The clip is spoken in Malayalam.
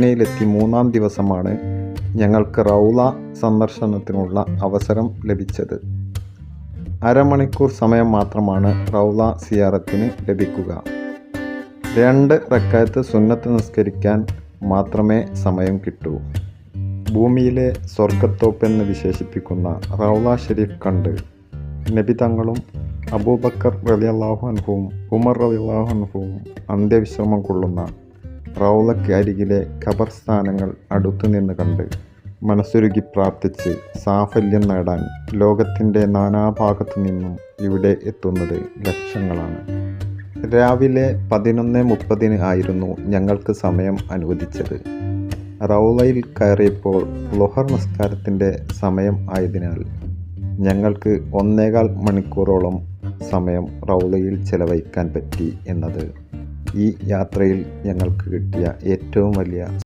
മദീനയിലെത്തി മൂന്നാം ദിവസമാണ് ഞങ്ങൾക്ക് റൗള സന്ദർശനത്തിനുള്ള അവസരം ലഭിച്ചത്. അരമണിക്കൂർ സമയം മാത്രമാണ് റൗള സിയാറത്തിന് ലഭിക്കുക. രണ്ട് റക്കായത്ത് സുന്നത്ത് നിസ്കരിക്കാൻ മാത്രമേ സമയം കിട്ടൂ. ഭൂമിയിലെ സ്വർഗത്തോപ്പെന്ന് വിശേഷിപ്പിക്കുന്ന റൗള ഷെരീഫ് കണ്ട് നബി തങ്ങളും അബൂബക്കർ റളിയല്ലാഹു അൻഹുവും ഉമർ റളിയല്ലാഹു അൻഹുവും അന്ത്യവിശ്രമം കൊള്ളുന്ന റൗളയ്ക്ക് അരികിലെ ഖബർസ്ഥാനങ്ങൾ അടുത്തുനിന്ന് കണ്ട് മനസ്സുരുകി പ്രാർത്ഥിച്ച് സാഫല്യം നേടാൻ ലോകത്തിന്റെ നാനാഭാഗത്തു നിന്നും ഇവിടെ എത്തുന്നത് ലക്ഷങ്ങളാണ്. രാവിലെ പതിനൊന്ന് മുപ്പതിന് ആയിരുന്നു ഞങ്ങൾക്ക് സമയം അനുവദിച്ചത്. റൗളയിൽ കയറിയപ്പോൾ ലൊഹർ നിസ്കാരത്തിന്റെ സമയം ആയതിനാൽ ഞങ്ങൾക്ക് ഒന്നേകാൽ മണിക്കൂറോളം സമയം റൗളയിൽ ചെലവഴിക്കാൻ പറ്റി എന്നത് ഈ യാത്രയിൽ ഞങ്ങൾക്ക് കിട്ടിയ ഏറ്റവും വലിയ